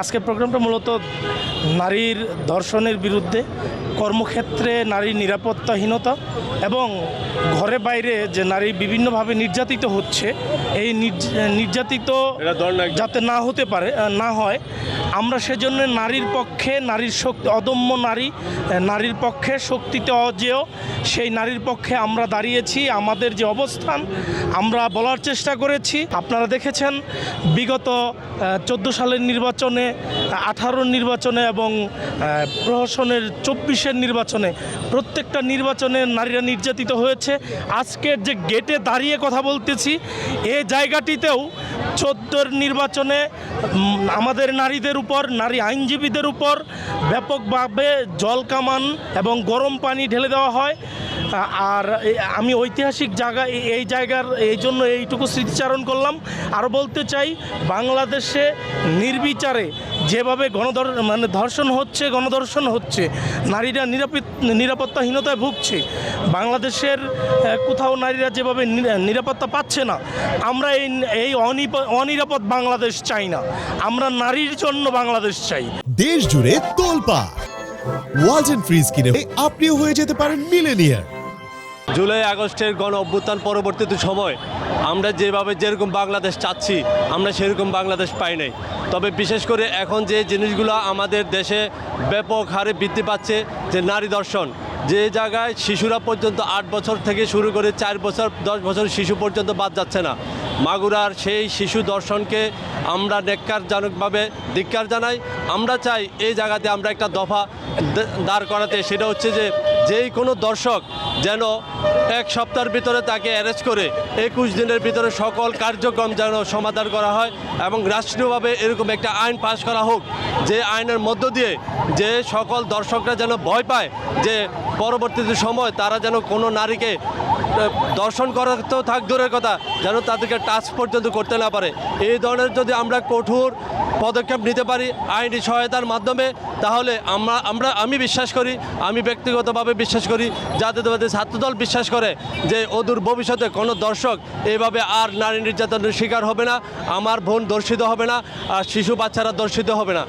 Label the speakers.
Speaker 1: আজকের প্রোগ্রামটা মূলত নারীর ধর্ষণের বিরুদ্ধে কর্মক্ষেত্রে নারীর নিরাপত্তাহীনতা এবং ঘরে বাইরে যে নারী বিভিন্নভাবে নির্যাতিত হচ্ছে এই নির্য- নির্যাতিত যাতে না হতে পারে না হয় আমরা সেজন্য নারীর পক্ষে, নারীর শক্তি, অদম্য নারী নারীর পক্ষে শক্তিতে অজেয়। সেই নারীর পক্ষে আমরা দাঁড়িয়েছি, আমাদের যে অবস্থান, আমরা বলার চেষ্টা করেছি। আপনারা দেখেছেন, বিগত চোদ্দ সালের নির্বাচনে, আঠারোর নির্বাচনে এবং প্রহসনের চব্বিশের নির্বাচনে প্রত্যেকটা নির্বাচনে নারীরা নির্যাতিত হয়েছে। আজকের যে গেটে দাঁড়িয়ে কথা বলতেছি, এ জায়গাটিতেও চোদ্দোর নির্বাচনে আমাদের নারীদের উপর, নারী আইনজীবীদের উপর ব্যাপকভাবে জল কামান এবং গরম পানি ঢেলে দেওয়া হয়। আর আমি ঐতিহাসিক জায়গা এই- জায়গার, এই জন্য এইটুকু স্মৃতিচারণ করলাম। আর বলতে চাই, বাংলাদেশে নির্বিচারে যেভাবে গণধর মানে ধর্ষণ হচ্ছে, গণধর্ষণ হচ্ছে, নারীরা নিরাপদ নিরাপত্তাহীনতায় ভুগছে, বাংলাদেশের কোথাও নারীরা যেভাবে নিরাপত্তা পাচ্ছে না, আমরা এই এই অনিরাপদ বাংলাদেশ চাই না, আমরা নারীর জন্য বাংলাদেশ চাই।
Speaker 2: দেশ জুড়ে তোলপা ওয়ালটন ফ্রিজ কিনে আপনিও হয়ে যেতে পারেন মিলেনিয়ার
Speaker 3: জুলাই আগস্টের গণ অভ্যুত্থান পরবর্তীতে সময় আমরা যেভাবে যেরকম বাংলাদেশ চাচ্ছি, আমরা সেরকম বাংলাদেশ পাই নাই। তবে বিশেষ করে এখন যে জিনিসগুলো আমাদের দেশে ব্যাপক হারে বৃদ্ধি পাচ্ছে, যে নারী দর্শন, যে জায়গায় শিশুরা পর্যন্ত আট বছর থেকে শুরু করে চার বছর, দশ বছর শিশু পর্যন্ত বাদ যাচ্ছে না। মাগুরার সেই শিশু দর্শনকে আমরা নেককারজনকভাবে ধিক্কার জানাই। আমরা চাই এই জায়গাতে আমরা একটা দফা দাঁড় করাতে, সেটা হচ্ছে যে যেই কোনো দর্শক যেন এক সপ্তাহের ভিতরে তাকে অ্যারেস্ট করে, একুশ দিনের ভিতরে সকল কার্যক্রম যেন সমাধান করা হয় এবং রাষ্ট্রীয়ভাবে এরকম একটা আইন পাশ করা হোক, যে আইনের মধ্য দিয়ে যে সকল দর্শকরা যেন ভয় পায় যে পরবর্তীতে সময় তারা যেন কোনো নারীকে দর্শন করা তো থাক দূরের কথা, যেন তাদেরকে টাচ পর্যন্ত করতে না পারে। এই ধরনের যদি আমরা কঠোর পদক্ষেপ নিতে পারি আইনি সহায়তার মাধ্যমে, তাহলে আমরা আমরা, আমি বিশ্বাস করি, আমি ব্যক্তিগতভাবে বিশ্বাস করি জাতীয়তাবাদী ছাত্রদল বিশ্বাস করে যে অদূর ভবিষ্যতে কোনো দর্শক এইভাবে আর নারী নির্যাতনের শিকার হবে না, আমার বোন দর্শিত হবে না, আর শিশু বাচ্চারা দর্শিত হবে না।